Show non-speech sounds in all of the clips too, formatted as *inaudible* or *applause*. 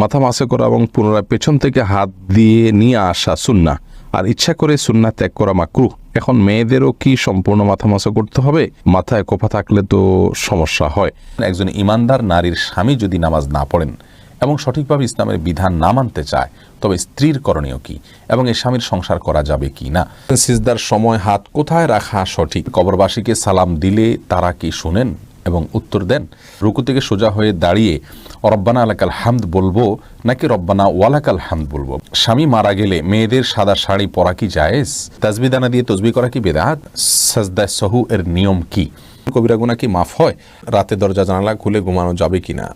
মাথা মাসে করা এবং পুনরায় পেছন থেকে হাত দিয়ে নিয়ে আসা সুন্না আর ইচ্ছা করে সুন্না ত্যাগ করা মাকরু এখন মেয়েদেরও কি সম্পূর্ণ মাথা মাসা করতে হবে? মাথায় কোফা থাকলে তো সমস্যা হয়। একজন ইমানদার নারীর স্বামী যদি নামাজ না পড়েন এবং সঠিকভাবে ইসলামের বিধান না মানতে চায়, তবে স্ত্রীর করণীয় কি? এবং এই স্বামীর সংসার করা যাবে কি না? সিজদার সময় হাত কোথায় রাখা সঠিক? কবরবাসীকে সালাম দিলে তারা কি শুনেন? এবং উত্তর দেন, রুকু থেকে সোজা হয়ে দাঁড়িয়ে রব্বানা আলাকাল হামদ বলব নাকি রব্বানা ওয়ালাকাল হামদ বলব? স্বামী মারা গেলে মেয়েদের সাদা শাড়ি পরা কি জায়েজ? তাজবি দানা দিয়ে তসবি করা কি বেদাত? সাজদা সহু এর নিয়ম কি? কবিরা গুণা কি মাফ হয়? রাতে দরজা জানালা খুলে ঘুমানো যাবে কিনা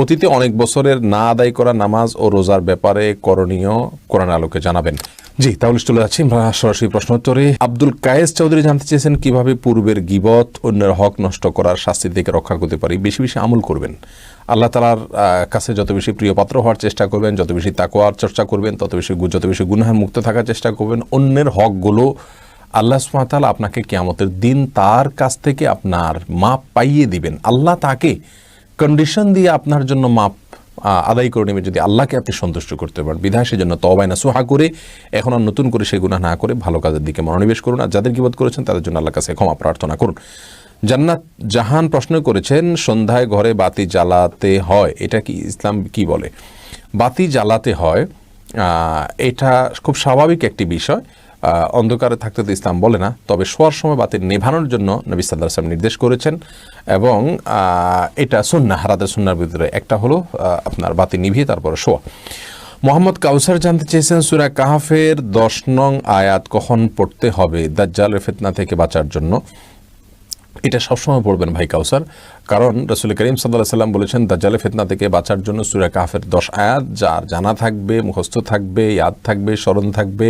অতীতে অনেক বছরের না আদায় করা নামাজ ও রোজার ব্যাপারে করণীয় কোরআন আলোকে জানাবেন। জি, তাহলে চলে যাচ্ছি সরাসরি প্রশ্ন উত্তরে আব্দুল কায়েস চৌধুরী জানতে চেয়েছেন কীভাবে পূর্বের গিবত অন্যের হক নষ্ট করার শাস্তি থেকে রক্ষা করতে পারি। বেশি বেশি আমল করবেন। আল্লাহ তালার কাছে যত বেশি প্রিয় পাত্র হওয়ার চেষ্টা করবেন, যত বেশি তাকোয়ার চর্চা করবেন, তত বেশি যত বেশি গুনাহের মুক্ত থাকার চেষ্টা করবেন। অন্যের হকগুলো আল্লাহ সুমাতাল আপনাকে কেয়ামতের দিন তার কাছ থেকে আপনার মাপ পাইয়ে দিবেন। আল্লাহ তাকে কন্ডিশন দিয়ে আপনার জন্য মাপ আদায় করে নেবে যদি আল্লাহকে আপনি সন্তুষ্ট করতে পারেন। বিধায় সেজন্য তবায় না, সোহা করে এখন আর নতুন করে সেই গুণা না করে ভালো কাজের দিকে মনোনিবেশ করুন। আর যাদের কিবোধ করেছেন, তাদের জন্য আল্লাহ কাছে ক্ষমা প্রার্থনা করুন। জান্নাত জাহান প্রশ্ন করেছেন, সন্ধ্যায় ঘরে বাতি জ্বালাতে হয়। এটা কি ইসলাম কি বলে? বাতি জ্বালাতে হয় এটা খুব স্বাভাবিক একটি বিষয়। অন্ধকারে থাকতে তো ইসলাম বলে না, তবে শোয়ার সময় বাতি নেভানোর জন্য নবী সাল্লাহ আসলাম নির্দেশ করেছেন এবং এটা সুন্না হারাদের সুন্নার ভিতরে একটা হলো আপনার বাতি নিভিয়ে তারপরে শোয়া। মোহাম্মদ কাউসার জানতে চেয়েছেন, সুরা কাহাফের দশ নং আয়াত কখন পড়তে হবে? দাজ্জালের ফেতনা থেকে বাঁচার জন্য। এটা সবসময় পড়বেন ভাই কাউসার। কারণ রসুল করিম সাল্লাহ সাল্লাম বলেছেন দাজ্জালে ফেতনা থেকে বাঁচার জন্য সুরা কাফের দশ আয়াত, যার জানা থাকবে, মুখস্থ থাকবে, ইয়াদ থাকবে, স্মরণ থাকবে,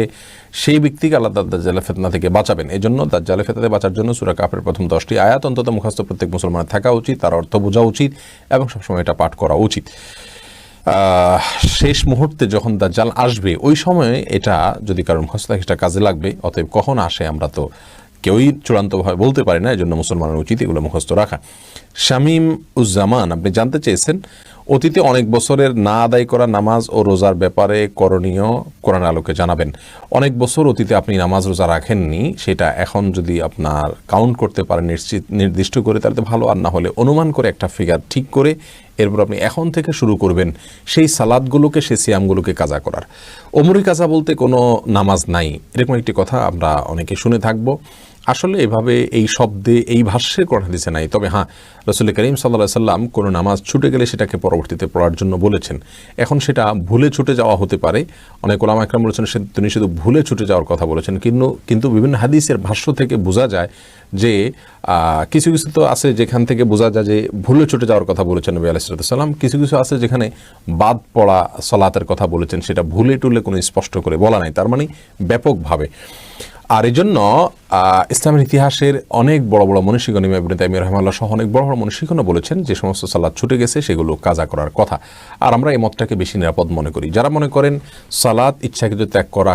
সেই ব্যক্তিকে আল্লাহ দাজ্জালে ফেতনা থেকে বাঁচাবেন। এই জন্য দাজ্জালে ফেতনা থেকে বাঁচার জন্য সুরা কাফের প্রথম দশটি আয়াত, অন্তত মুখস্থ প্রত্যেক মুসলমানের থাকা উচিত, তার অর্থ বোঝা উচিত এবং সবসময় এটা পাঠ করা উচিত। শেষ মুহূর্তে যখন দাজ্জাল আসবে, ওই সময়ে এটা যদি কারণ মুখস্থ কাজে লাগবে, অতএব কখন আসে আমরা তো কেউই চূড়ান্তভাবে বলতে পারে না এই জন্য মুসলমানের উচিত এগুলো মুখস্থ রাখা। শামীম উজ্জামান আপনি জানতে চেয়েছেন, অতীতে অনেক বছরের না আদায় করা নামাজ ও রোজার ব্যাপারে করণীয় কোরআন আলোকে জানাবেন। অনেক বছর অতীতে আপনি নামাজ রোজা রাখেননি, সেটা এখন যদি আপনার কাউন্ট করতে পারেন নিশ্চিত, নির্দিষ্ট করে, তাহলে ভালো, আর না হলে অনুমান করে একটা ফিগার ঠিক করে এরপর আপনি এখন থেকে শুরু করবেন সেই সালাদগুলোকে, সেই সিয়ামগুলোকে কাজা করার। অমরি কাজা বলতে কোনো নামাজ নাই। এরকম একটি কথা আমরা অনেকে শুনে থাকব। আসলে এভাবে এই শব্দে, এই ভাষ্যের কোরআন হাদিসে নাই। তবে হ্যাঁ রসুল করিম সাল্লাহ সাল্লাম কোনো নামাজ ছুটে গেলে সেটাকে পরবর্তীতে পড়ার জন্য বলেছেন। এখন সেটা ভুলে ছুটে যাওয়া হতে পারে। অনেক ওলামা একরাম বলেছেন সে তিনি শুধু ভুলে ছুটে যাওয়ার কথা বলেছেন। কিন্তু কিন্তু বিভিন্ন হাদিসের ভাষ্য থেকে বোঝা যায় যে কিছু কিছু তো আছে যেখান থেকে বোঝা যায় যে ভুলে ছুটে যাওয়ার কথা বলেছেন নবী আলাইসালাম কিছু কিছু আছে যেখানে বাদ পড়া সলাতের কথা বলেছেন। সেটা ভুলে টুলে কোনো স্পষ্ট করে বলা নাই। তার মানে ব্যাপকভাবে। আর এই জন্য ইসলামের ইতিহাসের অনেক বড় বড় মনীষীগণ ইমাম ইবনে তাইমিয়া রহমাল্লাহ সহ অনেক বড় বড় মনীষীগণও বলেছেন যে সমস্ত সালাদ ছুটে গেছে, সেগুলো কাজা করার কথা। আর আমরা এই মতটাকে বেশি নিরাপদ মনে করি। যারা মনে করেন সালাদ ইচ্ছাকৃত ত্যাগ করা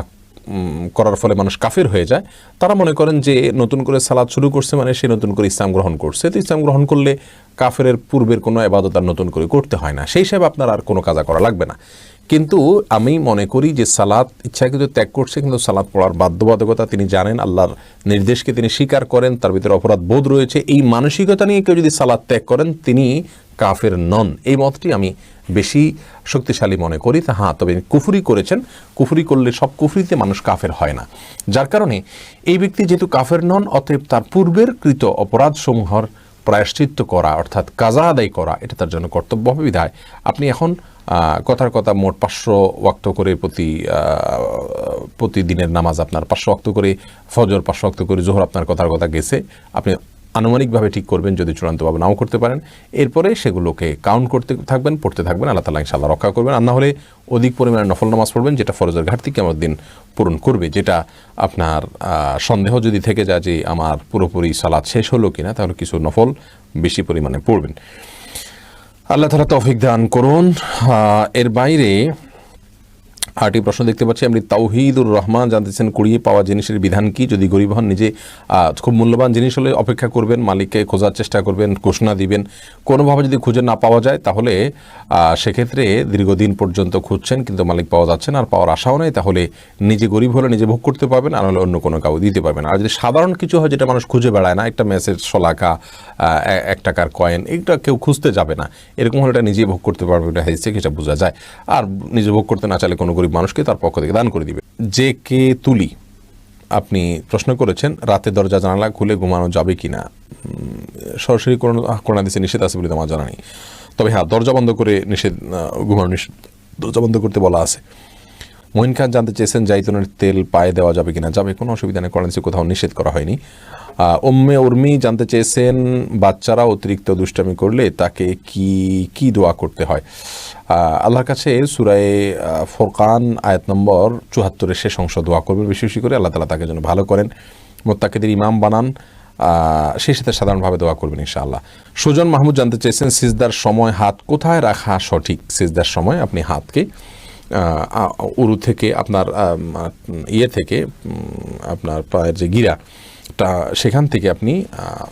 করার ফলে মানুষ কাফের হয়ে যায়, তারা মনে করেন যে নতুন করে সালাদ শুরু করছে মানে সে নতুন করে ইসলাম গ্রহণ করছে। তো ইসলাম গ্রহণ করলে কাফের পূর্বের কোনো এবাদত আর নতুন করে করতে হয় না। সেই হিসাবে আপনার আর কোনো কাজা করা লাগবে না। কিন্তু আমি মনে করি যে সালাদ ইচ্ছাকৃত ত্যাগ করছে, কিন্তু সালাদ পড়ার বাধ্যবাধকতা তিনি জানেন, আল্লাহর নির্দেশকে তিনি স্বীকার করেন, তার ভিতরে অপরাধ বোধ রয়েছে। এই মানসিকতা নিয়ে কেউ যদি সালাদ ত্যাগ করেন, তিনি কাফের নন। এই মতটি আমি বেশি শক্তিশালী মনে করি। তা হ্যাঁ তবে কুফুরি করেছেন। কুফুরি করলে সব কুফুরিতে মানুষ কাফের হয় না। যার কারণে এই ব্যক্তি যেহেতু কাফের নন, অতএব তার পূর্বের কৃত অপরাধসমূহর প্রায়শ্চিত্ত করা, অর্থাৎ কাজা আদায় করা, এটা তার জন্য কর্তব্য হবে বিধায়। আপনি এখন কথার কথা মোট পাঁচশো ওয়াক্ত করে প্রতি প্রতিদিনের নামাজ আপনার পাঁচশো ওয়াক্ত করে, ফজর পাঁচশো ওয়াক্ত করে জোহর আপনার কথার কথা গেছে। আপনি আনুমানিকভাবে ঠিক করবেন যদি চূড়ান্তভাবে নাও করতে পারেন। এরপরে সেগুলোকে কাউন্ট করতে থাকবেন, পড়তে থাকবেন, আল্লাহ তালা ইনশাল্লাহ রক্ষা করবেন। আর না হলে অধিক পরিমাণে নফল নামাজ পড়বেন, যেটা ফরজের ঘাটতি কেমন দিন পূরণ করবে, যেটা আপনার সন্দেহ যদি থেকে যায় যে আমার পুরোপুরি সালাদ শেষ হলো কিনা, তাহলে কিছু নফল বেশি পরিমাণে পড়বেন। আল্লাহ তালা তৌফিক দান করুন। এর বাইরে আরটি প্রশ্ন দেখতে পাচ্ছি আপনি তাওহিদুর রহমান জানতেছেন কুড়িয়ে পাওয়া জিনিসের বিধান কি? যদি গরিব হন, নিজে খুব মূল্যবান জিনিস হলে অপেক্ষা করবেন, মালিককে খোঁজার চেষ্টা করবেন, ঘোষণা দিবেন। কোনোভাবে যদি খুঁজে না পাওয়া যায়, তাহলে সেক্ষেত্রে দীর্ঘদিন পর্যন্ত খুঁজছেন, কিন্তু মালিক পাওয়া যাচ্ছে না, আর পাওয়ার আশাও নেই। তাহলে নিজে গরিব হলে নিজে ভোগ করতে পারবেন, আর হলে অন্য কোনো কাউ দিতে পারবেন আর যদি সাধারণ কিছু হয়, যেটা মানুষ খুঁজে বেড়ায় না, একটা মেসেজ, শলাকা এক টাকার কয়েন এটা কেউ খুঁজতে যাবে না। এরকম হলে এটা নিজে ভোগ করতে পারবে, এটা থেকে এটা বোঝা যায়। আর নিজে ভোগ করতে না চাইলে কোনো গরিব মানুষকে তার পক্ষ থেকে দান করে দিবে। যে কে তুলি? আপনি প্রশ্ন করেছেন, রাতে দরজা, জানালা খুলে ঘুমানো যাবে কি না সরাসরি কোনো দিচ্ছে নিষেধ আছে বলে তো আমার জানা নেই। তবে হ্যাঁ দরজা বন্ধ করে নিষেধ ঘুমানো নিষেধ, দরজা বন্ধ করতে বলা আছে। মহিন খান জানতে চেয়েছেন, জাইতুনের তেল পায়ে দেওয়া যাবে কিনা? যাবে, কোনো অসুবিধা নেই, কোরআন হাদিসে কোথাও নিষেধ করা হয়নি। উম্মে উর্মি জানতে চেয়েছেন, বাচ্চারা অতিরিক্ত দুষ্টামি করলে তাকে কি কি দোয়া করতে হয়? আল্লাহর কাছে সুরায় ফোরকান আয়াত নম্বর চুহাত্তরের শেষ অংশ দোয়া করবেন বেশি বেশি করে আল্লাহ তালা তাকে যেন ভালো করেন, মোত্তাকিদের ইমাম বানান সেই সাথে সাধারণভাবে দোয়া করবেন ইনশাআল্লাহ। সুজন মাহমুদ জানতে চেয়েছেন, সিজদার সময় হাত কোথায় রাখা সঠিক? সিজদার সময় আপনি হাতকে উরু থেকে আপনার ইয়ে থেকে আপনার পায়ের যে গিরা সেখান থেকে আপনি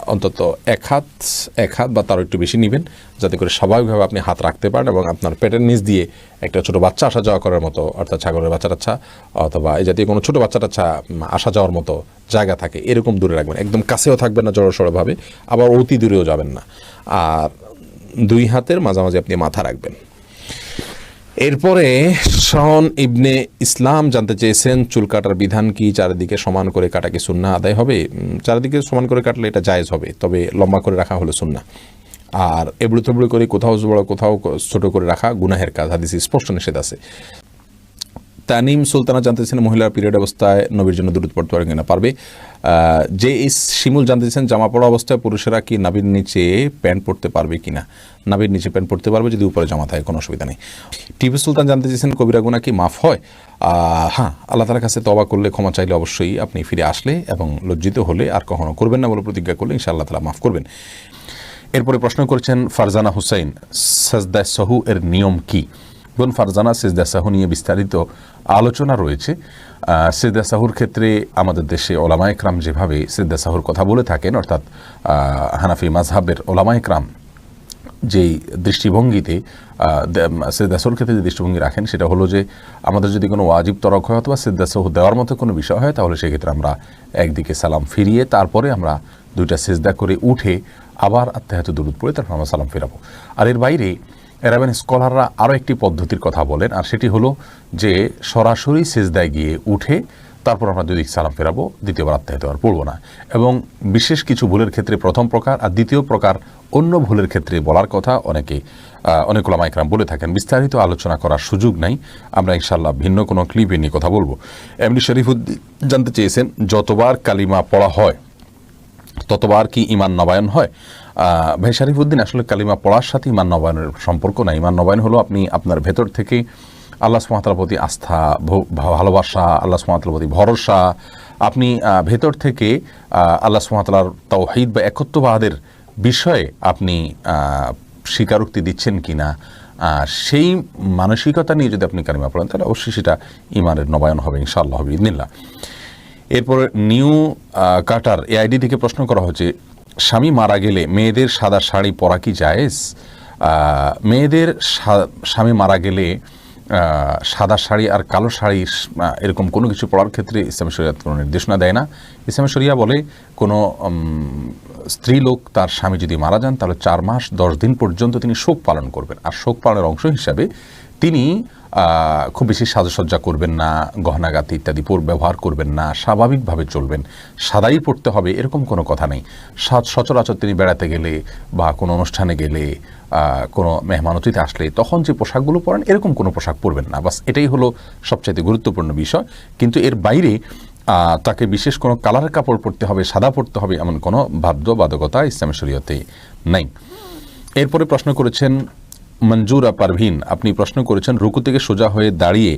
অন্তত এক হাত এক হাত বা তার একটু বেশি নেবেন যাতে করে স্বাভাবিকভাবে আপনি হাত রাখতে পারেন এবং আপনার পেটের নিচ দিয়ে একটা ছোট বাচ্চা আসা যাওয়া করার মতো অর্থাৎ ছাগলের বাচ্চা টাচ্চা অথবা এই জাতীয় কোনো ছোট বাচ্চা উম, আসা যাওয়ার মতো জায়গা থাকে এরকম দূরে রাখবেন। একদম কাছেও থাকবেন না জড়সড়ভাবে আবার অতি দূরেও যাবেন না। আর দুই হাতের মাঝামাঝি আপনি মাথা রাখবেন। এরপরে শন ইবনে ইসলাম জানতে চেয়েছেন, চুল কাটার বিধান কি? চারিদিকে সমান করে কাটা কি সুন্না আদায় হবে? চারিদিকে সমান করে কাটলে এটা জায়েজ হবে, তবে লম্বা করে রাখা হলো সুন্না আর এবড়ো তেবড়ো করে কোথাও বড়, কোথাও ছোট করে রাখা গুনাহের কাজ। হাদিসে স্পষ্ট নিষেধ আছে। তানিম সুলতানা জানতে জানতেছেন মহিলার পিরিয়ড অবস্থায় নবীর জন্য দূরত পড়তে পারবে কিনা পারবে। যে ইস শিমুল জানতেছেন, জামা পড়া অবস্থায় পুরুষেরা কি নাবির নিচে প্যান্ট পরতে পারবে কিনা? নাবির নিচে প্যান্ট পরতে পারবে যদি উপরে জামা থাকে, কোনো অসুবিধা নেই। টিপু সুলতান জানতে চেয়েছেন কবিরা গুণা কি মাফ হয়? হ্যাঁ আল্লাহ তালার কাছে তবা করলে ক্ষমা চাইলে অবশ্যই আপনি ফিরে আসলে এবং লজ্জিত হলে আর কখনো করবেন না বলে প্রতিজ্ঞা করলে ইনশাআল্লাহ তালা মাফ করবেন। এরপরে প্রশ্ন করেছেন, ফারজানা হুসাইন সাজদা সাহু এর নিয়ম কি? বোন ফারজানা সিজদা সাহু নিয়ে বিস্তারিত আলোচনা রয়েছে। সিজদা সাহুর ক্ষেত্রে আমাদের দেশে ওলামা একরাম যেভাবে সিজদা সাহুর কথা বলে থাকেন, অর্থাৎ হানাফি মাজহাবের ওলামা একরাম যেই দৃষ্টিভঙ্গিতে সিদ্দাসর ক্ষেত্রে যে দৃষ্টিভঙ্গি রাখেন সেটা হলো যে আমাদের যদি কোনো ওয়াজিব তরক হয় অথবা সিদ্দাসহ দেওয়ার মতো কোনো বিষয় হয় তাহলে সেক্ষেত্রে আমরা একদিকে সালাম ফিরিয়ে তারপরে আমরা দুইটা সেজদা করে উঠে আবার আত্মাহাত দূরত পড়ে তারপর আমরা সালাম ফেরাবো। আর এর বাইরে এরাবেন স্কলাররা আরও একটি পদ্ধতির কথা বলেন, আর সেটি হলো যে সরাসরি সেজদায় গিয়ে উঠে তারপর আমরা দুই দিক সালাম ফেরাবো, দ্বিতীয়বার আত্মাহিত আর পড়ব না। এবং বিশেষ কিছু ভুলের ক্ষেত্রে প্রথম প্রকার, আর দ্বিতীয় প্রকার অন্য ভুলের ক্ষেত্রে বলার কথা অনেকে অনেক ওলামা একরাম বলে থাকেন। বিস্তারিত আলোচনা করার সুযোগ নাই। আমরা ইনশাল্লাহ ভিন্ন কোনো ক্লিপে নিয়ে কথা বলব। এমনি শরীফুদ্দিন জানতে চেয়েছেন, যতবার কালিমা পড়া হয়, ততবার কি ইমান নবায়ন হয়? ভাই শরীফুদ্দিন আসলে কালিমা পড়ার সাথে ইমান নবায়নের সম্পর্ক না ইমান নবায়ন হলো আপনি আপনার ভেতর থেকে আল্লাহ সুমাতার প্রতি আস্থা ভালোবাসা আল্লাহ সুমাতার প্রতি ভরসা। আপনি ভেতর থেকে আল্লাহ সুমাতার তাওহিদ বা একত্ববাদের বিষয়ে আপনি স্বীকারোক্তি দিচ্ছেন কিনা আহ, সেই মানসিকতা নিয়ে যদি আপনি কালিমা পড়েন তাহলে অবশ্যই সেটা ইমানের নবায়ন হবে ইনশাআল্লাহ হবে ইদিনিল্লাহ এরপরে নিউ কাটার এ আইডি থেকে প্রশ্ন করা হচ্ছে স্বামী মারা গেলে মেয়েদের সাদা শাড়ি পরা কি জায়েজ? মেয়েদের স্বামী মারা গেলে সাদা শাড়ি আর কালো শাড়ি এরকম কোনো কিছু পড়ার ক্ষেত্রে ইসলামী শরিয়াত কোনো নির্দেশনা দেয় না। ইসলামী শরিয়া বলে কোনো স্ত্রী লোক তার স্বামী যদি মারা যান, তাহলে চার মাস দশ দিন পর্যন্ত তিনি শোক পালন করবেন। আর শোক পালনের অংশ হিসাবে তিনি খুব বেশি সাজসজ্জা করবেন না, গহনাগাতি ইত্যাদি ব্যবহার করবেন না, স্বাভাবিকভাবে চলবেন, সাদাই পড়তে হবে, এরকম কোনো কথা নেই। সাজ সচরাচর তিনি বেড়াতে গেলে বা কোনো অনুষ্ঠানে গেলে কোনো মেহমান অতিথি আসলে তখন যে পোশাকগুলো পরেন, এরকম কোনো পোশাক পরবেন না। বাস এটাই হলো সবচাইতে গুরুত্বপূর্ণ বিষয়। কিন্তু এর বাইরে তাকে বিশেষ কোনো কালার কাপড় পরতে হবে, সাদা পরতে হবে, এমন কোনো বাধ্যবাধকতা ইসলামী শরীয়তে নেই। এরপরে প্রশ্ন করেছেন মঞ্জুরা পারভিন আপনি প্রশ্ন করেছেন, রুকু থেকে সোজা হয়ে দাঁড়িয়ে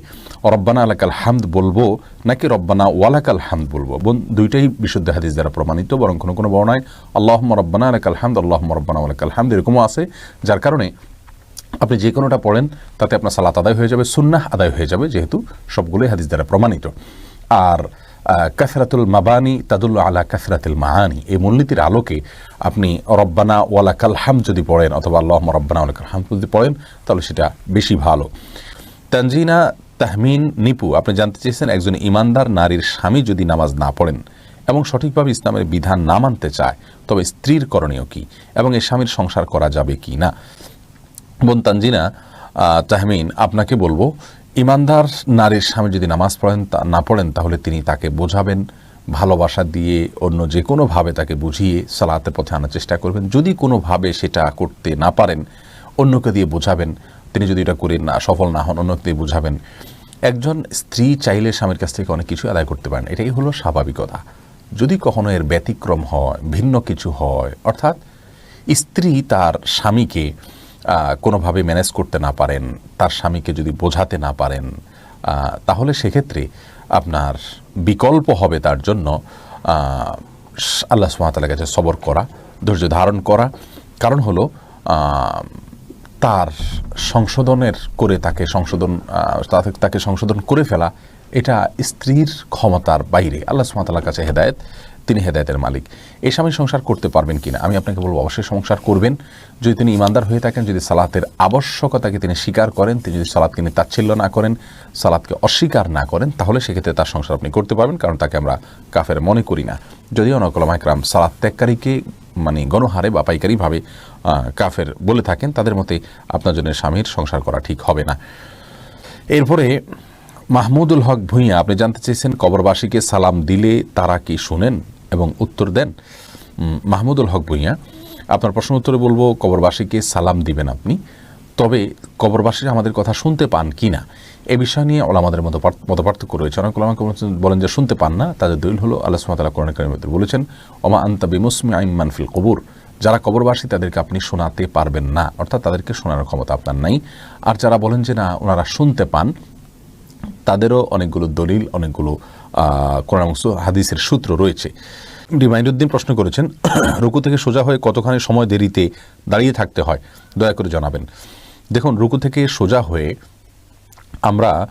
রব্বানা আলাকাল হামদ বলব নাকি রব্বানা ওয়ালাকাল হামদ বলব? বোন, দুইটাই বিশুদ্ধ হাদিস দ্বারা প্রমাণিত, বরং কোনো কোনো বর্ণায় আল্লাহ রব্বানা আলাকাল হামদ আল্লাহ রব্বানা ওয়ালাকাল হামদ এরকমও আছে, যার কারণে আপনি যে কোনোটা পড়েন, তাতে আপনার সালাত আদায় হয়ে যাবে, সুন্নাহ আদায় হয়ে যাবে, যেহেতু সবগুলোই হাদিস দ্বারা প্রমাণিত। আর কাসরাতুল মাবানি তাদুল্লা আলা কাসরাতুল মাহানি এই মূলনীতির আলোকে আপনি রব্বানা ওয়ালা কালহাম যদি পড়েন অথবা আল্লাহ রব্বানা ওয়ালা কালহাম যদি পড়েন, তাহলে সেটা বেশি ভালো। তানজিনা তাহমিন নিপু, আপনি জানতে চেয়েছেন একজন ইমানদার নারীর স্বামী যদি নামাজ না পড়েন এবং সঠিকভাবে ইসলামের বিধান না মানতে চায়, তবে স্ত্রীর করণীয় কি এবং এই স্বামীর সংসার করা যাবে কি না? বোন তানজিনা তাহমিন, আপনাকে বলব ইমানদার নারীর স্বামী যদি নামাজ পড়েন তা- না পড়েন, তাহলে তিনি তাকে বোঝাবেন, ভালোবাসা দিয়ে অন্য যে কোনোভাবে তাকে বুঝিয়ে সালাতের পথে আনার চেষ্টা করবেন। যদি কোনোভাবে সেটা করতে না পারেন, অন্যকে দিয়ে বোঝাবেন, তিনি যদি এটা করে না সফল না হন, অন্যকে দিয়ে বোঝাবেন। একজন স্ত্রী চাইলে স্বামীর কাছ থেকে অনেক কিছু আদায় করতে পারেন। এটাই হলো স্বাভাবিকতা। যদি কখনো এর ব্যতিক্রম হয়, ভিন্ন কিছু হয়, অর্থাৎ স্ত্রী তার স্বামীকে কোনোভাবে ম্যানেজ করতে না পারেন, তার স্বামীকে যদি বোঝাতে না পারেন তাহলে সেক্ষেত্রে আপনার বিকল্প হবে তার জন্য আল্লাহ সুমাতালার কাছে সবর করা, ধৈর্য ধারণ করা। কারণ হলো তার সংশোধনের করে তাকে সংশোধন তাকে সংশোধন করে ফেলা, এটা স্ত্রীর ক্ষমতার বাইরে। আল্লাহ সুমাতালার কাছে হেদায়েত। তিনি হেদায়েতের মালিক। এই স্বামী সংসার করতে পারবেন কিনা? আমি আপনাকে বলব, অবশ্যই সংসার করবেন। যদি তিনি ইমানদার হয়ে থাকেন, যদি সালাতের আবশ্যকতাকে তিনি স্বীকার করেন, তিনি যদি সালাদকে তিনি তাচ্ছিল্য না করেন সালাদকে অস্বীকার না করেন, তাহলে সেক্ষেত্রে তার সংসার আপনি করতে পারবেন, কারণ তাকে আমরা কাফের মনে করি না। যদিও নকলামাইকরাম সালাদ ত্যাগকারীকে মানে গণহারে বা পাইকারিভাবে কাফের বলে থাকেন, তাদের মতে আপনার জন্য স্বামীর সংসার করা ঠিক হবে না। এরপরে মাহমুদুল হক ভূঁইয়া, আপনি জানতে চেয়েছেন কবরবাসীকে সালাম দিলে তারা কি শুনেন? এবং উত্তর দেন মাহমুদুল হক ভূঁইয়া। আপনার প্রশ্ন উত্তরে বলব, কবরবাসীকে সালাম দিবেন আপনি। তবে কবরবাসীরা আমাদের কথা শুনতে পান কি না, এ বিষয় নিয়ে ওলামাদের মতো মতপার্থক্য রয়েছে। অনেক ওলামা বলেন যে শুনতে পান না, তাদের দলিল হলো, আল্লাহ সুমাতালা কোরআন কারিমের বলেছেন, ওমা আন্তা বিমুসমি আইমান ফিল কবুর। যারা কবরবাসী, তাদেরকে আপনি শোনাতে পারবেন না। অর্থাৎ তাদেরকে শোনানোর ক্ষমতা আপনার নাই। আর যারা বলেন যে না, ওনারা শুনতে পান, তাদেরও অনেকগুলো দলিল, অনেকগুলো কোরআন হাদিসের সূত্র রয়েছে। ডিমাইনুদ্দিন প্রশ্ন করেছেন, *clears throat* রুকু থেকে সোজা হয়ে কতখানি সময় দেরিতে দাঁড়িয়ে থাকতে হয়? দয়া করে জানাবেন। দেখুন, রুকু থেকে সোজা হয়ে আমরা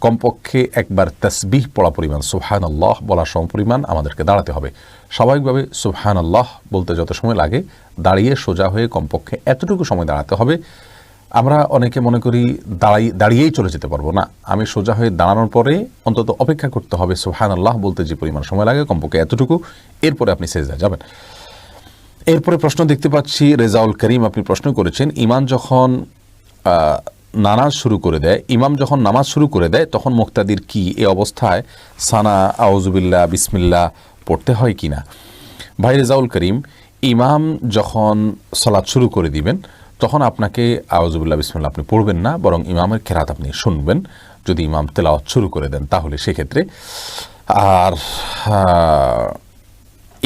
কমপক্ষে একবার তসবিহ পড়া পরিমাণ সুবহান আল্লাহ বলার সম পরিমাণ আমাদেরকে দাঁড়াতে হবে। স্বাভাবিকভাবে সুবহান আল্লাহ বলতে যত সময় লাগে, দাঁড়িয়ে সোজা হয়ে কমপক্ষে এতটুকু সময় দাঁড়াতে হবে আমরা অনেকে মনে করি দাঁড়াই, দাঁড়িয়েই চলে যেতে পারব না। আমি সোজা হয়ে দাঁড়ানোর পরে অন্তত অপেক্ষা করতে হবে সুবহান আল্লাহ বলতে যে পরিমাণ সময় লাগে, কমপক্ষে এতটুকু। এরপরে আপনি সেজদা যাবেন। এরপরে প্রশ্ন দেখতে পাচ্ছি, রেজাউল করিম আপনি প্রশ্ন করেছেন ইমান যখন নামাজ শুরু করে দেয়, ইমাম যখন নামাজ শুরু করে দেয়, তখন মুক্তাদির কি এ অবস্থায় সানা আউজুবিল্লা বিসমিল্লা পড়তে হয় কি না ভাই রেজাউল করিম, ইমাম যখন সালাদ শুরু করে দিবেন তখন আপনাকে আউজুবিল্লা বিসমিল্লা আপনি পড়বেন না, বরং ইমামের খেরাত আপনি শুনবেন। যদি ইমাম তেলাওয়াত শুরু করে দেন, তাহলে সেক্ষেত্রে আর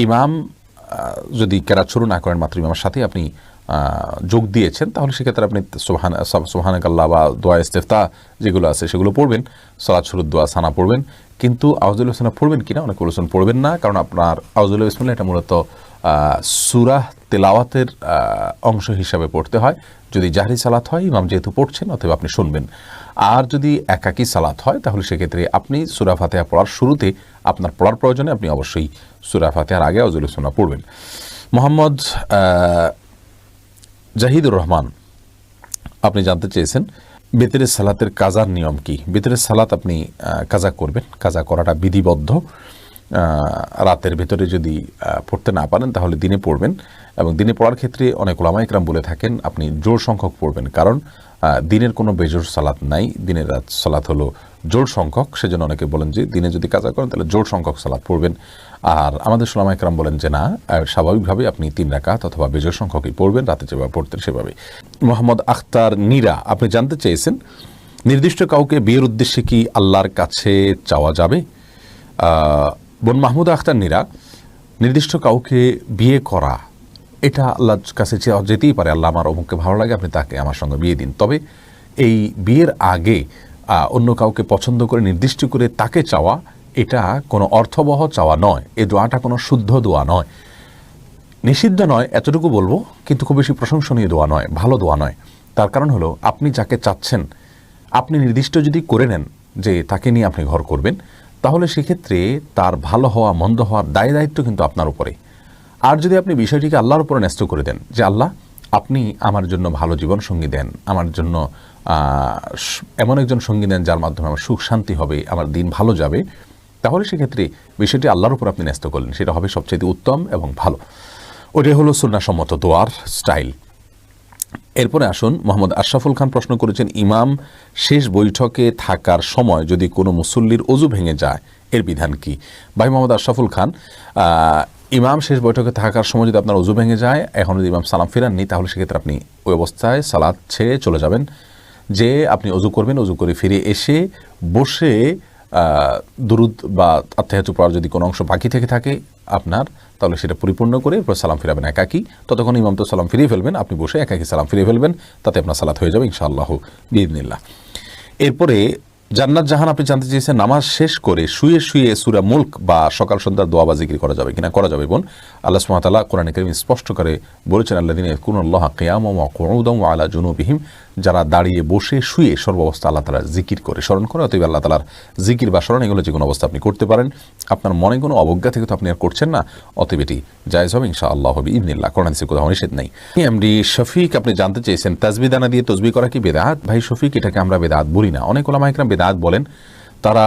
ইমাম যদি কেরাত শুরু না করেন মাত্র ইমামের সাথে আপনি যোগ দিয়েছেন, তাহলে সেক্ষেত্রে আপনি সোহান সোহানাক আল্লাহ বা দোয়া ইস্তেফতা যেগুলো আছে সেগুলো পড়বেন সলাদ শুরুর দোয়া, সানা পড়বেন। কিন্তু আউজুল হোসেনা পড়বেন কিনা? অনেক বলেছেন পড়বেন না, কারণ আপনার আউজুল ইসমাইল এটা মূলত সুরাহ তেলাওয়াতের অংশ হিসাবে পড়তে হয়। যদি জাহরি সালাত হয়, ইমাম যেহেতু পড়ছেন অথবা আপনি শুনবেন। আর যদি একাকী সালাত হয়, তাহলে সেক্ষেত্রে আপনি সুরা ফাতেহা পড়ার শুরুতে আপনার পড়ার প্রয়োজনে আপনি অবশ্যই সুরা ফাতেহার আগে ইসলাম পড়বেন। মোহাম্মদ জাহিদুর রহমান, আপনি জানতে চেয়েছেন, বেতেরের সালাতের কাজার নিয়ম কি? বেতেরের সালাত আপনি কাজা করবেন। কাজা করাটা বিধিবদ্ধ। রাতের ভেতরে যদি পড়তে না পারেন তাহলে দিনে পড়বেন এবং দিনে পড়ার ক্ষেত্রে অনেক ওলামাইকরাম বলে থাকেন, আপনি জোর সংখ্যক পড়বেন। কারণ দিনের কোনো বেজোর সালাত নাই, দিনের রাত সালাত হলো জোর সংখ্যক। সেজন্য অনেকে বলেন যে দিনে যদি কাজা করেন তাহলে জোর সংখ্যক সালাত পড়বেন। আর আমাদের সোলামা একরাম বলেন যে না স্বাভাবিকভাবে আপনি তিন রাকাত অথবা বেজোর সংখ্যকই পড়বেন, রাতে যেভাবে পড়তেন সেভাবে মোহাম্মদ আখতার নীরা, আপনি জানতে চেয়েছেন, নির্দিষ্ট কাউকে বিয়ের উদ্দেশ্যে কি আল্লাহর কাছে চাওয়া যাবে? বোন মাহমুদ আখতার নীরা নির্দিষ্ট কাউকে বিয়ে করা, এটা আল্লাহর কাছে যেতেই পারে, আল্লাহ আমার অমুককে ভালো লাগে, আপনি তাকে আমার সঙ্গে বিয়ে দিন। তবে এই বিয়ের আগে অন্য কাউকে পছন্দ করে, নির্দিষ্ট করে তাকে চাওয়া, এটা কোনো অর্থবহ চাওয়া নয়। এ দোয়াটা কোনো শুদ্ধ দোয়া নয়। নিষিদ্ধ নয়, এতটুকু বলব, কিন্তু খুব বেশি প্রশংসনীয় দোয়া নয়, ভালো দোয়া নয়। তার কারণ হলো, আপনি যাকে চাচ্ছেন, আপনি নির্দিষ্ট যদি করে নেন যে তাকে নিয়ে আপনি ঘর করবেন তাহলে সেক্ষেত্রে তার ভালো হওয়া, মন্দ হওয়ার দায় দায়িত্ব কিন্তু আপনার উপরে। আর যদি আপনি বিষয়টিকে আল্লাহর উপরে ন্যস্ত করে দেন, যে আল্লাহ, আপনি আমার জন্য ভালো জীবন সঙ্গী দেন, আমার জন্য এমন একজন সঙ্গী দেন যার মাধ্যমে আমার সুখ শান্তি হবে, আমার দিন ভালো যাবে, তাহলে সেক্ষেত্রে বিষয়টি আল্লাহর উপর আপনি ন্যস্ত করলেন। সেটা হবে সবচেয়ে উত্তম এবং ভালো। ওটাই হলো সুন্নাসম্মত দোয়ার স্টাইল। এরপরে আসুন মোহাম্মদ আশরাফুল খান প্রশ্ন করেছেন, ইমাম, শেষ বৈঠকে থাকার সময় যদি কোনো মুসল্লির অজু ভেঙে যায়, এর বিধান কি? ভাই মোহাম্মদ আশরাফুল খান ইমাম, শেষ বৈঠকে থাকার সময় যদি আপনার অজু ভেঙে যায়, এখন যদি ইমাম সালাম ফেরাননি, তাহলে সেক্ষেত্রে আপনি ওই অবস্থায় সালাদ ছেড়ে চলে যাবেন। যে আপনি অজু করবেন, অজু করে ফিরে এসে বসে দুরুদ বা আত্মাহাতু পড়ার যদি কোনো অংশ বাকি থেকে থাকে আপনার, তাহলে সেটা পরিপূর্ণ করে এরপর সালাম ফিরাবেন একাকি। ততক্ষণ ইমাম তো সালাম ফিরিয়ে ফেলবেন, আপনি বসে একাকি সালাম ফিরিয়ে ফেলবেন, তাতে আপনার সালাত হয়ে যাবে ইনশাআল্লাহ বিদিনিল্লাহ এরপরে জান্নাত জাহান আপনি জানতে চেয়েছেন, নামাজ শেষ করে শুয়ে শুয়ে সুরা মুল্ক বা সকাল সন্ধ্যার দোয়া বা জিকির করা যাবে কিনা? করা যাবে বোন। আল্লাহ সুমাতাল্লাহ কোরআন করিম স্পষ্ট করে বলেছেন আল্লাহ দিন কুনুল্লাহ কেয়াম কুদম আলা জুনুবিহিম। যারা দাঁড়িয়ে বসে শুয়ে সর্বাবস্থা আল্লাহ তালা জিকির করে স্মরণ করে, অতএব আল্লাহ তালার জিকির বা স্মরণ এগুলো যে কোনো অবস্থা আপনি করতে পারেন। আপনার মনে কোনো অবজ্ঞা থেকে তো আপনি আর করছেন না, অতএব এটি জায়জ হবে ইনশা আল্লাহ হবে ইবনিল্লাহ কোরআন সে কোথাও নিষেধ নেই। এমডি শফিক, আপনি জানতে চেয়েছেন, তাজবি দানা দিয়ে তসবি করা কি বেদাত? ভাই শফিক, এটাকে আমরা বেদাত বলি না। অনেক ওলামা একরাম বেদাত বলেন। তারা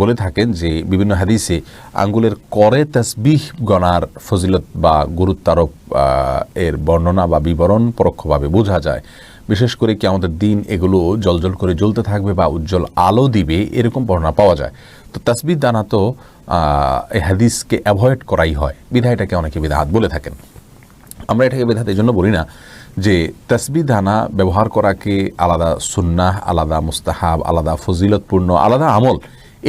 বলে থাকেন যে বিভিন্ন হাদিসে আঙ্গুলের করে তসবিহ গণার ফজিলত বা গুরুত্বারোপ এর বর্ণনা বা বিবরণ পরোক্ষভাবে বোঝা যায়। বিশেষ করে কি আমাদের দিন এগুলো জলজল করে জ্বলতে থাকবে বা উজ্জ্বল আলো দিবে, এরকম বর্ণনা পাওয়া যায়। তো তসবির দানা তো এই হাদিসকে অ্যাভয়েড করাই হয়। বিধায়টাকে অনেকে বিধাত বলে থাকেন। আমরা এটাকে বেদাত এই জন্য বলি না যে তসবি দানা ব্যবহার করাকে আলাদা সুন্নাহ, আলাদা মুস্তাহাব, আলাদা ফজিলতপূর্ণ, আলাদা আমল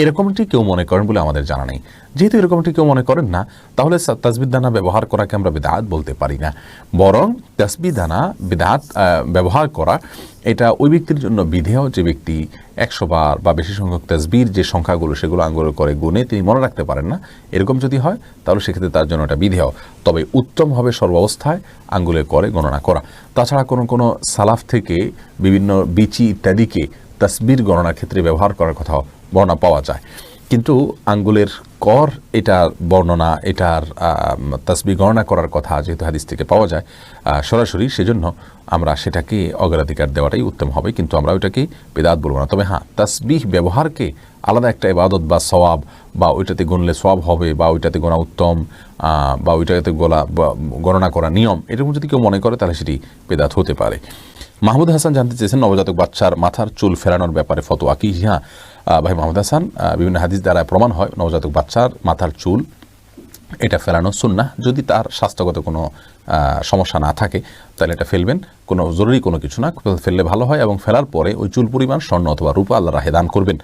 এরকমটি কেউ মনে করেন বলে আমাদের জানা নেই। যেহেতু এরকমটি কেউ মনে করেন না, তাহলে তসবি দানা ব্যবহার করাকে আমরা বেদাত বলতে পারি না। বরং তসবি দানা বেদাত ব্যবহার করা, এটা ওই ব্যক্তির জন্য বিধেয় যে ব্যক্তি একশো বার বা বেশি সংখ্যক তসবির যে সংখ্যাগুলো সেগুলো আঙ্গুল করে গুনে তিনি মনে রাখতে পারেন না। এরকম যদি হয়, তাহলে সেক্ষেত্রে তার জন্য এটা বিধেয়। তবে উত্তম হবে সর্বাবস্থায় আঙ্গুলে করে গণনা করা। তাছাড়া কোনো কোনো সালাফ থেকে বিভিন্ন বিচি ইত্যাদিকে তসবির গণনার ক্ষেত্রে ব্যবহার করার কথা বর্ণনা পাওয়া যায়। কিন্তু আঙ্গুলের কর এটার বর্ণনা, এটার তসবি গণনা করার কথা যেহেতু হাদিস থেকে পাওয়া যায় সরাসরি সেজন্য আমরা সেটাকে অগ্রাধিকার দেওয়াটাই উত্তম হবে, কিন্তু আমরা ওইটাকে বেদাত বলব না। তবে হ্যাঁ তসবিহ ব্যবহারকে আলাদা একটা ইবাদত বা সওয়াব বা ওইটাতে গুনলে সওয়াব হবে বা ওইটাতে গোনা উত্তম বা ওইটাতে গোলা গণনা করা নিয়ম, এরকম যদি কেউ মনে করে তাহলে সেটি বেদাত হতে পারে। মাহমুদ হাসান জানতে চেয়েছেন নবজাতক বাচ্চার মাথার চুল ফেরানোর ব্যাপারে ফতোয়া কি? হ্যাঁ ভাই মাহমুদ হাসান বিভিন্ন হাদিস দ্বারা প্রমাণ হয়, নবজাতক বাচ্চার মাথার চুল, এটা ফেলানো সুন্না যদি তার স্বাস্থ্যগত কোনো সমস্যা না থাকে, তাহলে এটা ফেলবেন। কোনো জরুরি কোনো কিছু না ফেললে ভালো হয় এবং ফেলার পরে ওই চুল পরিমাণ স্বর্ণ অথবা রূপা আল্লাহ রাহে দান করবেন।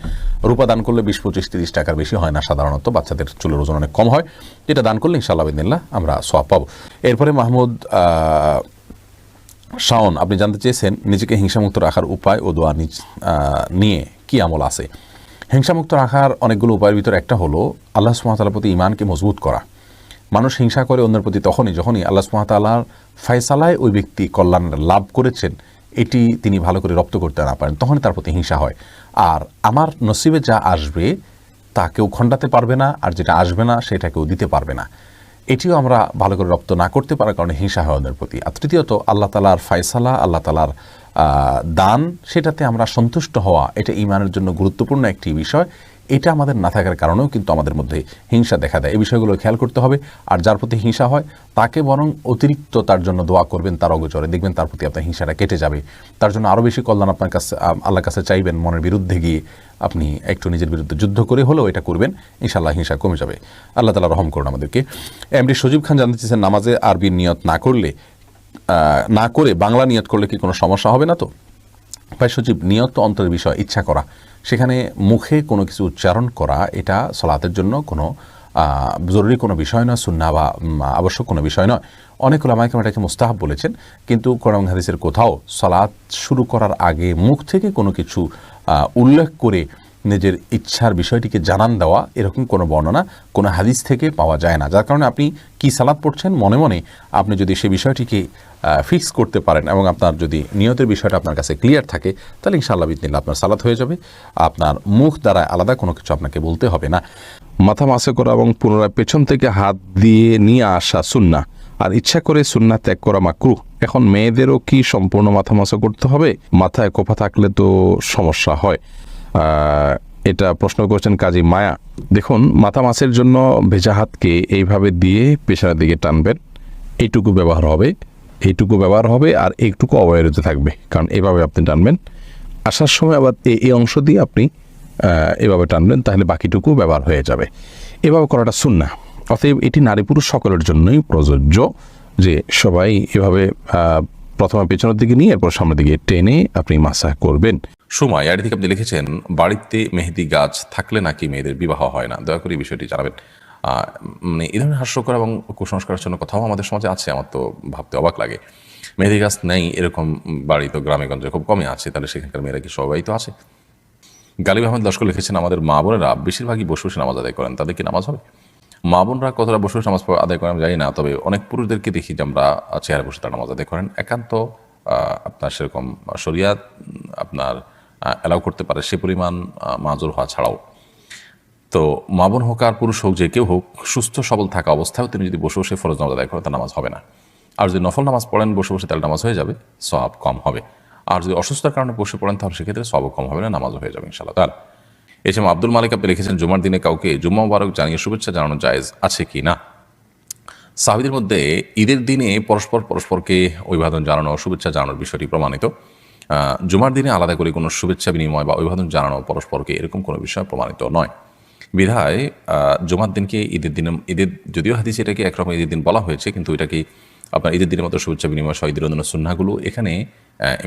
রূপা দান করলে বিশ, পঁচিশ, তিরিশ টাকার বেশি হয় না, সাধারণত বাচ্চাদের চুলের ওজন অনেক কম হয়। এটা দান করলে ইনশাআল্লাহ আমরা সব পাবো। এরপরে মাহমুদ শাওন, আপনি জানতে চেয়েছেন, নিজেকে হিংসামুক্ত রাখার উপায় ও দোয়া নিয়ে কি আমল আছে? হিংসামুক্ত রাখার অনেকগুলো উপায়ের ভিতরে একটা হলো আল্লাহ সুমাতালার প্রতি ইমানকে মজবুত করা। মানুষ হিংসা করে অন্যের প্রতি তখনই যখনই আল্লাহ সুমাতালার ফয়সালায় ওই ব্যক্তি কল্যাণ লাভ করেছেন, এটি তিনি ভালো করে রপ্ত করতে না পারেন, তখনই তার প্রতি হিংসা হয়। আর আমার নসিবে যা আসবে, তা কেউ খণ্ডাতে পারবে না, আর যেটা আসবে না, সেটা কেউ দিতে পারবে না। এটিও আমরা ভালো করে রপ্ত না করতে পারার কারণে হিংসা হয় ওদের প্রতি। আর তৃতীয়ত, আল্লাহ তালার ফায়সালা, আল্লাহ তালার দান, সেটাতে আমরা সন্তুষ্ট হওয়া, এটা ইমানের জন্য গুরুত্বপূর্ণ একটি বিষয়। এটা আমাদের না থাকার কারণেও কিন্তু আমাদের মধ্যে হিংসা দেখা দেয়। এই বিষয়গুলো খেয়াল করতে হবে। আর যার প্রতি হিংসা হয়, তাকে বরং অতিরিক্ত তার জন্য দোয়া করবেন তার অগোচরে। দেখবেন তার প্রতি আপনার হিংসাটা কেটে যাবে। তার জন্য আরও বেশি কল্যাণ আপনার কাছে, আল্লাহর কাছে চাইবেন। মনের বিরুদ্ধে গিয়ে আপনি একটু নিজের বিরুদ্ধে যুদ্ধ করে হলেও এটা করবেন। ইনশাল্লাহ হিংসা কমে যাবে। আল্লাহ তালা রহম করুন আমাদেরকে। এমডি সজীব খান জানতে চেয়েছেন, নামাজে আরবি নিয়ত না করলে না করে বাংলা নিয়ত করলে কি কোনো সমস্যা হবে না তো? ভাই সচিব নিয়ত অন্তরের বিষয়, ইচ্ছা করা। সেখানে মুখে কোনো কিছু উচ্চারণ করা, এটা সলাতের জন্য কোনো জরুরি কোনো বিষয় নয়, সুন্না বা আবশ্যক কোনো বিষয় নয়। অনেক ওলামাইকে এটাকে মুস্তাহাব বলেছেন। কিন্তু কোরআন হাদিসের কোথাও সলাৎ শুরু করার আগে মুখ থেকে কোনো কিছু উল্লেখ করে নিজের ইচ্ছার বিষয়টিকে জানান দেওয়া, এরকম কোনো বর্ণনা, কোনো হাদিস থেকে পাওয়া যায় না। যার কারণে আপনি কি সালাদ পড়ছেন? মনে মনে আপনি যদি সে বিষয়টিকে ফিক্স করতে পারেন এবং আপনার যদি নিয়তের বিষয়টা আপনার কাছে ক্লিয়ার থাকে, তাহলে ইনশাআল্লাহ বিদিন আপনার সালাত হয়ে যাবে। আপনার মুখ দ্বারা আলাদা কোনো কিছু আপনাকে বলতে হবে না। মাথা মাসে করা এবং পুনরায় পেছন থেকে হাত দিয়ে নিয়ে আসা সুন্না আর ইচ্ছা করে সুন্না ত্যাগ করা মাকরু এখন মেয়েদেরও কি সম্পূর্ণ মাথা মাসা করতে হবে? মাথায় কোফা থাকলে তো সমস্যা হয়। এটা প্রশ্ন করছেন কাজী মায়া। দেখুন, মাথা মাছের জন্য ভেজা হাতকে এইভাবে দিয়ে পেছনের দিকে টানবেন, এইটুকু ব্যবহার হবে, এইটুকু ব্যবহার হবে আর এইটুকু অবহেলিত থাকবে, কারণ এভাবে আপনি টানবেন। আসার সময় আবার এই- অংশ দিয়ে আপনি এভাবে টানবেন, তাহলে বাকিটুকু ব্যবহার হয়ে যাবে। এভাবে করাটা শুননা অতএব এটি নারী পুরুষ সকলের জন্যই প্রযোজ্য যে সবাই এভাবে প্রথমে পেছনের দিকে নিয়ে এরপর সামনের দিকে টেনে আপনি মাসা করবেন। সময় আর থেকে আপনি লিখেছেন, বাড়িতে মেহেদি গাছ থাকলে নাকি মেয়েদের বিবাহ হয় না? দয়া করে বিষয়টি জানাবেন। মানে এই ধরনের হাস্যকর এবং কুসংস্কারের জন্য কথাও আমাদের সমাজে আছে, আমার তো ভাবতে অবাক লাগে। মেহেদি গাছ নেই, এরকম বাড়ি তো গ্রামে গঞ্জে খুব কমই আছে, তাহলে সেখানকার মেয়েরা কি সবাই তো আছে? গালিব আহমেদ লস্কর লিখেছেন, আমাদের মা বোনেরা বেশিরভাগই বসে বসে নামাজ আদায় করেন, তাদের কি নামাজ হবে? মা বোনরা কতটা বসে নামাজ আদায় করেন জানি না, তবে অনেক পুরুষদেরকে দেখি যে আমরা চেয়ারে বসে তারা নামাজ আদায় করেন। একান্ত আপনার সেরকম শরিয়াত আপনার অ্যালাউ করতে পারে সে পরিমাণ মাজুর হওয়া ছাড়াও। তো মা বোন হোক আর পুরুষ হোক, যে কেউ হোক, সুস্থ সবল থাকা অবস্থায় তিনি যদি বসে বসে ফরজ নামাজ আদায় করেন, তার নামাজ হবে না। আর যদি নফল নামাজ পড়েন, বসে বসে তাহলে নামাজ হয়ে যাবে সব কম হবে। আর যদি অসুস্থতার কারণে বসে পড়েন, তাহলে সেক্ষেত্রে সব কম হবে না, নামাজও হয়ে যাবে ইনশাল্লাহ তার এছাড়া আব্দুল মালিক আপনি লিখেছেন, জুমার দিনে কাউকে জুম্মা মুবারক জানিয়ে শুভেচ্ছা জানানো জায়েজ আছে কি না? সাহাবিদের মধ্যে ঈদের দিনে পরস্পর পরস্পরকে অভিবাদন জানানো, শুভেচ্ছা জানানোর বিষয়টি প্রমাণিত। জুমার দিনে আলাদা করে কোনো শুভেচ্ছা বিনিময় বা অভিবাদন জানানো পরস্পরকে এরকম কোনো বিষয় প্রমাণিত নয়। বিধায় জুমার দিনকে ঈদের দিনে, ঈদের, যদিও হাদিস এটাকে একরকম ঈদের দিন বলা হয়েছে, কিন্তু এটাকে আপনার ঈদের দিনের মতো শুভেচ্ছা বিনিময়, সহ ঈদের অন্যান্য সুন্নাগুলো এখানে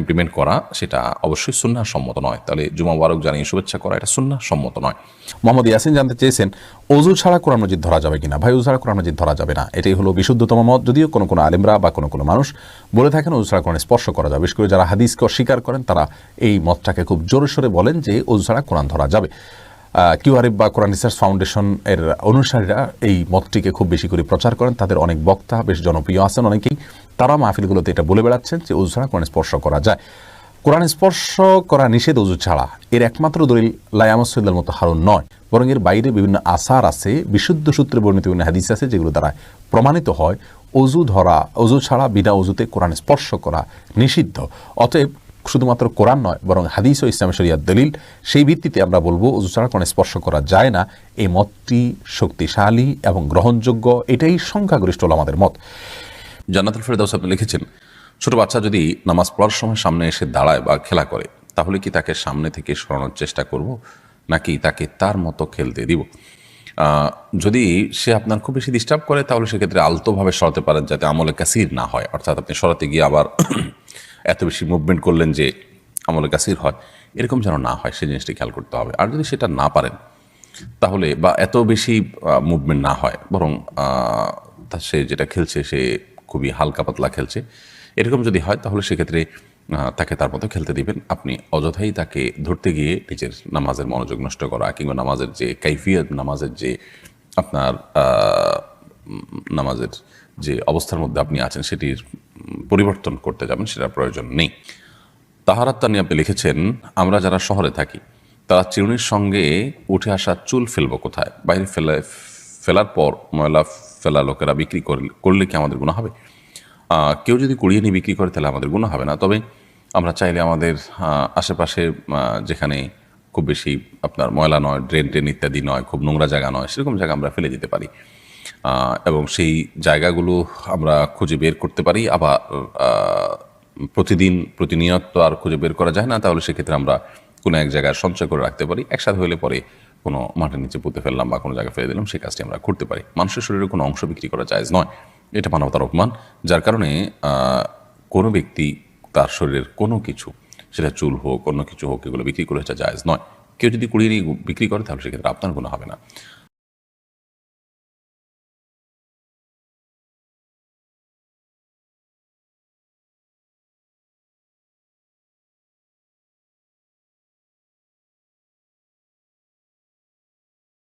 ইমপ্লিমেন্ট করা সেটা অবশ্যই সুন্না সম্মত নয়। তাহলে জুমা মুবারক জানিয়ে শুভেচ্ছা করা এটা সুন্না সম্মত নয়। মোহাম্মদ ইয়াসিন জানতে চেয়েছেন অজু ছাড়া কোরআন মজিদ ধরা যাবে কিনা? ভাই অজু ছাড়া কোরআন মজিদ ধরা যাবে না। এটাই হলো বিশুদ্ধতম মত। যদিও কোনো কোনো আলেমরা বা কোনো কোনো মানুষ বলে থাকেন অজু ছাড়া কোরআন স্পর্শ করা যাবে। বিশেষ করে যারা হাদিসকে অস্বীকার করেন, তারা এই মতটাকে খুব জোরে সোরে বলেন যে অজু ছাড়া কোরআন ধরা যাবে। কিউআরিফ বা কোরআন রিসার্চ ফাউন্ডেশন এর অনুসারীরা এই মতটিকে খুব বেশি করে প্রচার করেন। তাদের অনেক বক্তা বেশ জনপ্রিয় আছেন অনেকেই। তারা মাহফিলগুলোতে এটা বলে বেড়াচ্ছেন যে অজু ছাড়া কোরআন স্পর্শ করা যায়। কোরআন স্পর্শ করা নিষেধ অজু ছাড়া এর একমাত্র দলিল লায়ামসুল্লার মতো হারুন নয়, বরং এর বাইরে বিভিন্ন আসার আছে, বিশুদ্ধ সূত্রে বর্ণিত বিভিন্ন হাদিস আছে যেগুলো দ্বারা প্রমাণিত হয়। অজু ধরা অজু ছাড়া বিনা অজুতে কোরআন স্পর্শ করা নিষিদ্ধ। অতএব শুধুমাত্র কোরআন নয়, বরং হাদিস ও ইসলাম শরিয়ার দলিল, সেই ভিত্তিতে আমরা বলব অজু ছাড়া কোরআন স্পর্শ করা যায় না। এই মতটি শক্তিশালী এবং গ্রহণযোগ্য, এটাই সংখ্যাগরিষ্ঠ হল আমাদের মত। জান্নাতুল ফেরদাউস আপনি লিখেছেন, ছোট বাচ্চা যদি নামাজ পড়ার সময় সামনে এসে দাঁড়ায় বা খেলা করে, তাহলে কি তাকে সামনে থেকে সরানোর চেষ্টা করব, নাকি তাকে তার মতো খেলতে দিব? যদি সে আপনার খুব বেশি ডিস্টার্ব করে, তাহলে সেক্ষেত্রে আলতোভাবে সরাতে পারেন, যাতে আমলে কাসির না হয়। অর্থাৎ আপনি সরাতে গিয়ে আবার এত বেশি মুভমেন্ট করলেন যে আমলে কাসির হয়। এরকম যেন না হয় সেই জিনিসটি খেয়াল করতে হবে। আর যদি সেটা না পারেন, তাহলে বা এত বেশি মুভমেন্ট না হয়, বরং সে যেটা খেলছে, সে খুবই হালকা পাতলা খেলছে। এরকম যদি হয়, তাহলে সেক্ষেত্রে তাকে তার মতো খেলতে দিবেন। আপনি অযথাই তাকে ধরতে গিয়ে নিজের নামাজের মনোযোগ নষ্ট করা, কিংবা নামাজের যে কাইফিয়ত, নামাজের যে আপনার নামাজের যে অবস্থার মধ্যে আপনি আছেন সেটির পরিবর্তন করতে যাবেন, সেটার প্রয়োজন নেই। তাহারাত তানি আপনি লিখেছেন, আমরা যারা শহরে থাকি, তারা চিরুনির সঙ্গে উঠে আসা চুল ফেলব কোথায়? বাইরে ফেলে, ফেলার পর ময়লা ফেলা লোকেরা বিক্রি করলে কি আমাদের গুণা হবে? কেউ যদি কুড়িয়ে নিয়ে বিক্রি করে তাহলে আমাদের গুণা হবে না। তবে আমরা চাইলে আমাদের আশেপাশে যেখানে খুব বেশি আপনার ময়লা নয় ড্রেন ট্রেন ইত্যাদি নয়, খুব নোংরা জায়গা নয়, সেরকম জায়গা আমরা ফেলে দিতে পারি। এবং সেই জায়গাগুলো আমরা খুঁজে বের করতে পারি। আবার প্রতিদিন প্রতিনিয়ত আর খুঁজে বের করা যায় না, তাহলে সেক্ষেত্রে আমরা কোনো এক জায়গায় সঞ্চয় করে রাখতে পারি। একসাথে হলে পরে কোনো মাঠের নিচে পুঁতে ফেললাম বা কোনো জায়গায় ফেলে দিলাম, সেই কাজটি আমরা করতে পারি। মানুষের শরীরে কোনো অংশ বিক্রি করা যায় নয়। এটা মানবতার অপমান, যার কারণে কোনো ব্যক্তি তার শরীরের কোনো কিছু, সেটা চুল হোক, অন্য কিছু হোক, এগুলো বিক্রি করে এটা জায়জ নয়। কেউ যদি কুড়িয়ে নিয়ে বিক্রি করে, তাহলে সেক্ষেত্রে আপনার কোনো হবে না।